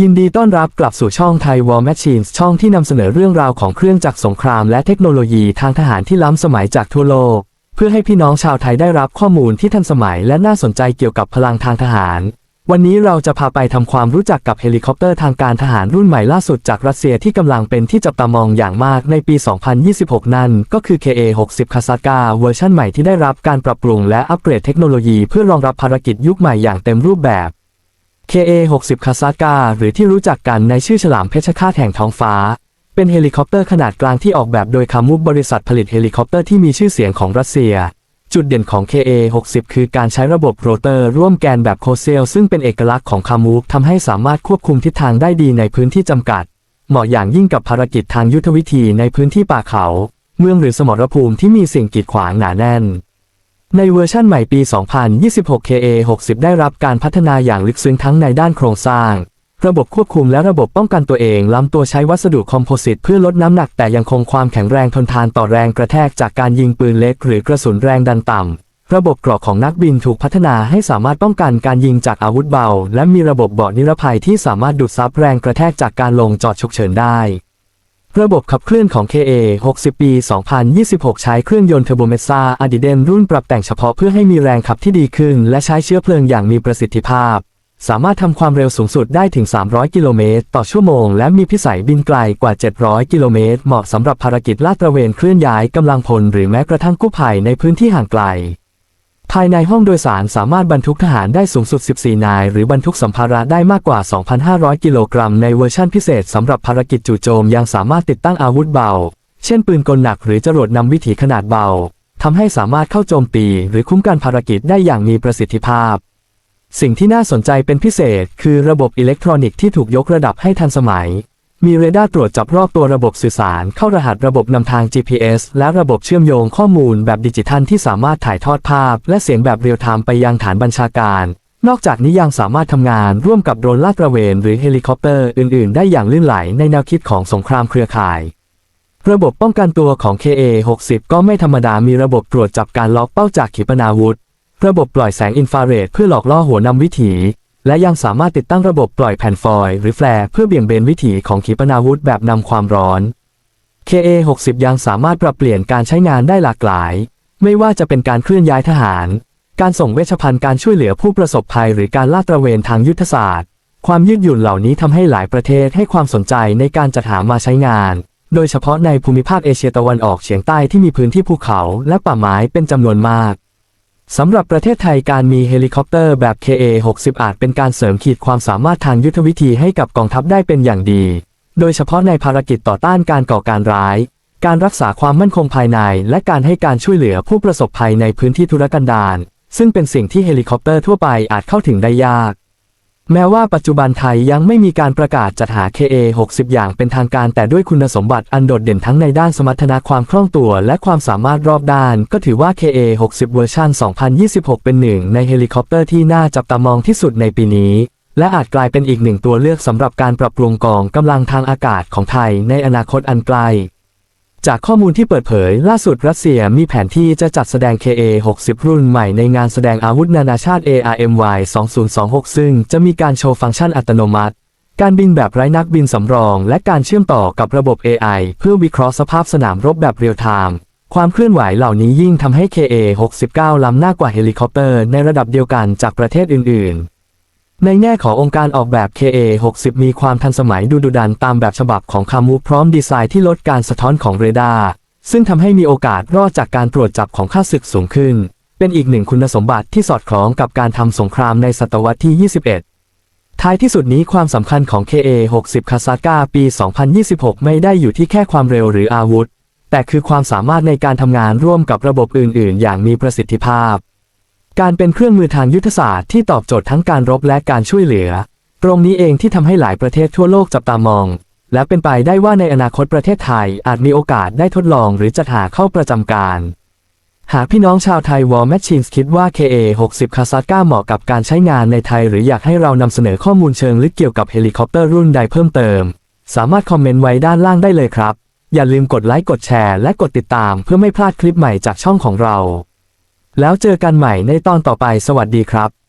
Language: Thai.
ยินดีต้อนรับกลับสู่ช่องไทย War Machines ช่องที่นำเสนอเรื่องราวของเครื่องจักรสงครามและเทคโนโลยีทางทหารที่ล้ำสมัยจากทั่วโลก เพื่อให้พี่น้องชาวไทยได้รับข้อมูลที่ทันสมัยและน่าสนใจเกี่ยวกับพลังทางทหาร วันนี้เราจะพาไปทำความรู้จักกับเฮลิคอปเตอร์ทางการทหารรุ่นใหม่ล่าสุดจากรัสเซียที่กำลังเป็นที่จับตามองอย่างมากในปี 2026 นั่นก็คือ KA-60 k a z a k a เวอร์ชันใหม่ที่ได้รับการปรับปรุงและอัปเกรดเทคโนโลยีเพื่อรองรับภารกิจยุคใหม่อย่างเต็มรูปแบบ KA-60 k a z a k a หรือที่รู้จักกันในชื่อฉลามเพชรฆาตแห่งท้องฟ้า เป็นเฮลิคอปเตอร์ขนาดกลางที่ออกแบบโดยคามุบริษัทผลิตเฮลิคอปเตอร์ที่มีชื่อเสียงของรัสเซีย จุดเด่นของ KA-60 คือการใช้ระบบโรเตอร์ร่วมแกนแบบโคเซลซึ่งเป็นเอกลักษณ์ของคามูฟทำให้สามารถควบคุมทิศทางได้ดีในพื้นที่จำกัด เหมาะอย่างยิ่งกับภารกิจทางยุทธวิธีในพื้นที่ป่าเขา เมืองหรือสมรภูมิที่มีสิ่งกีดขวางหนาแน่น ในเวอร์ชั่นใหม่ปี 2026 KA60 ได้รับการพัฒนาอย่างลึกซึ้งทั้งในด้านโครงสร้าง ระบบควบคุมและระบบป้องกันตัวเอง ล้ำตัวใช้วัสดุคอมโพสิตเพื่อลดน้ำหนักแต่ยังคงความแข็งแรงทนทานต่อแรงกระแทกจากการยิงปืนเล็กหรือกระสุนแรงดันต่ำ ระบบกราะของนักบินถูกพัฒนาให้สามารถป้องกันการยิงจากอาวุธเบา และมีระบบเบาะนิรภัยที่สามารถดูดซับแรงกระแทกจากการลงจอดฉุกเฉินได้ ระบบขับเคลื่อนของ KA 60 ปี 2026 ใช้เครื่องยนต์เทอร์โบเมซ่าอดิเดนรุ่นปรับแต่งเฉพาะเพื่อให้มีแรงขับที่ดีขึ้น และใช้เชื้อเพลิงอย่างมีประสิทธิภาพ สามารถทำความเร็วสูงสุดได้ถึง 300 กิโลเมตรต่อชั่วโมง และมีพิสัยบินไกลกว่า 700 กิโลเมตร เหมาะสำหรับภารกิจลาดตระเวนเคลื่อนย้ายกำลังพลหรือแม้กระทั่งกู้ภัยในพื้นที่ห่างไกล ภายในห้องโดยสารสามารถบรรทุกทหารได้สูงสุด 14 นาย หรือบรรทุกสัมภาระได้มากกว่า 2,500 กิโลกรัม ในเวอร์ชั่นพิเศษสำหรับภารกิจจู่โจมยังสามารถติดตั้งอาวุธเบา เช่นปืนกลหนักหรือจรวดนำวิถีขนาดเบา ทำให้สามารถเข้าโจมตี หรือคุ้มกันภารกิจได้อย่างมีประสิทธิภาพ สิ่งที่น่าสนใจเป็นพิเศษ คือระบบอิเล็กทรอนิกส์ที่ถูกยกระดับให้ทันสมัย มีเรดาร์ตรวจจับรอบตัวระบบสื่อสาร เข้ารหัสระบบนำทาง GPS และระบบเชื่อมโยงข้อมูลแบบดิจิทัลที่สามารถถ่ายทอดภาพ และเสียงแบบเรียลไทม์ไปยังฐานบัญชาการ นอกจากนี้ยังสามารถทำงานร่วมกับโดรนลาดตระเวนหรือเฮลิคอปเตอร์อื่น ๆ ได้อย่างลื่นไหลในแนวคิดของสงครามเครือข่าย ระบบป้องกันตัวของ KA60 ก็ไม่ธรรมดามีระบบตรวจจับการล็อกเป้าจากขีปนาวุธ ระบบปล่อยแสงอินฟราเรดเพื่อหลอกล่อหัวนำวิถี และยังสามารถติดตั้งระบบปล่อยแผ่นฟอยล์หรือแฟลร์เพื่อเบี่ยงเบนวิถีของขีปนาวุธแบบนำความร้อน KA60 ยังสามารถปรับเปลี่ยนการใช้งานได้หลากหลาย ไม่ว่าจะเป็นการเคลื่อนย้ายทหาร การส่งเวชภัณฑ์การช่วยเหลือผู้ประสบภัย หรือการลาดตระเวนทางยุทธศาสตร์ ความยืดหยุ่นเหล่านี้ทำให้หลายประเทศให้ความสนใจในการจัดหามาใช้งาน โดยเฉพาะในภูมิภาคเอเชียตะวันออกเฉียงใต้ที่มีพื้นที่ภูเขาและป่าไม้เป็นจำนวนมาก สำหรับประเทศไทยการมีเฮลิคอปเตอร์แบบ KA-60 อาจเป็นการเสริมขีดความสามารถทางยุทธวิธีให้กับกองทัพได้เป็นอย่างดี โดยเฉพาะในภารกิจต่อต้านการก่อการร้าย การรักษาความมั่นคงภายใน และการให้การช่วยเหลือผู้ประสบภัยในพื้นที่ธุรกันดารซึ่งเป็นสิ่งที่เฮลิคอปเตอร์ทั่วไปอาจเข้าถึงได้ยาก แม้ว่าปัจจุบันไทยยังไม่มีการประกาศจัดหา KA60 อย่างเป็นทางการแต่ด้วยคุณสมบัติอันโดดเด่นทั้งในด้านสมรรถนะความคล่องตัว และความสามารถรอบด้าน ก็ถือว่า KA60 เวอร์ชัน2026 เป็นหนึ่งในเฮลิคอปเตอร์ที่น่าจับตามองที่สุดในปีนี้ และอาจกลายเป็นอีกหนึ่งตัวเลือกสำหรับการปรับปรุงกองกำลังทางอากาศของไทยในอนาคตอันไกล จากข้อมูลที่เปิดเผย ล่าสุดรัสเซียมีแผนที่จะจัดแสดง KA-60 รุ่นใหม่ในงานแสดงอาวุธนานาชาติ ARMY 2026 ซึ่งจะมีการโชว์ฟังก์ชันอัตโนมัติ การบินแบบไร้นักบินสำรอง และการเชื่อมต่อกับระบบ AI เพื่อวิเคราะห์สภาพสนามรบแบบเรียลไทม์ความเคลื่อนไหวเหล่านี้ยิ่งทำให้ KA-69 ล้ำหน้ากว่าเฮลิคอปเตอร์ในระดับเดียวกันจากประเทศอื่นๆ ในแง่ขององค์การออกแบบ KA60 มีความทันสมัยดูดุดันตามแบบฉบับของคามูพร้อมดีไซน์ที่ลดการสะท้อนของเรดาร์ ซึ่งทำให้มีโอกาสรอดจากการตรวจจับของข้าศึกสูงขึ้น เป็นอีกหนึ่งคุณสมบัติที่สอดคล้องกับการทำสงครามในศตวรรษที่ 21 ท้ายที่สุดนี้ความสำคัญของ KA60 คาซาก้าปี 2026 ไม่ได้อยู่ที่แค่ความเร็วหรืออาวุธ แต่คือความสามารถในการทำงานร่วมกับระบบอื่น ๆ อย่างมีประสิทธิภาพ การเป็นเครื่องมือทางยุทธศาสตร์ที่ตอบโจทย์ทั้งการรบและการช่วยเหลือ ตรงนี้เองที่ทำให้หลายประเทศทั่วโลกจับตามอง และเป็นไปได้ว่าในอนาคตประเทศไทยอาจมีโอกาสได้ทดลองหรือจัดหาเข้าประจำการ หากพี่น้องชาวไทย War Machines คิดว่า KA60 คาซาก้าเหมาะกับการใช้งานในไทย หรืออยากให้เรานำเสนอข้อมูลเชิงลึกเกี่ยวกับเฮลิคอปเตอร์รุ่นใดเพิ่มเติม สามารถคอมเมนต์ไว้ด้านล่างได้เลยครับ อย่าลืมกดไลค์กดแชร์และกดติดตามเพื่อไม่พลาดคลิปใหม่จากช่องของเรา แล้วเจอกันใหม่ในตอนต่อไปสวัสดีครับ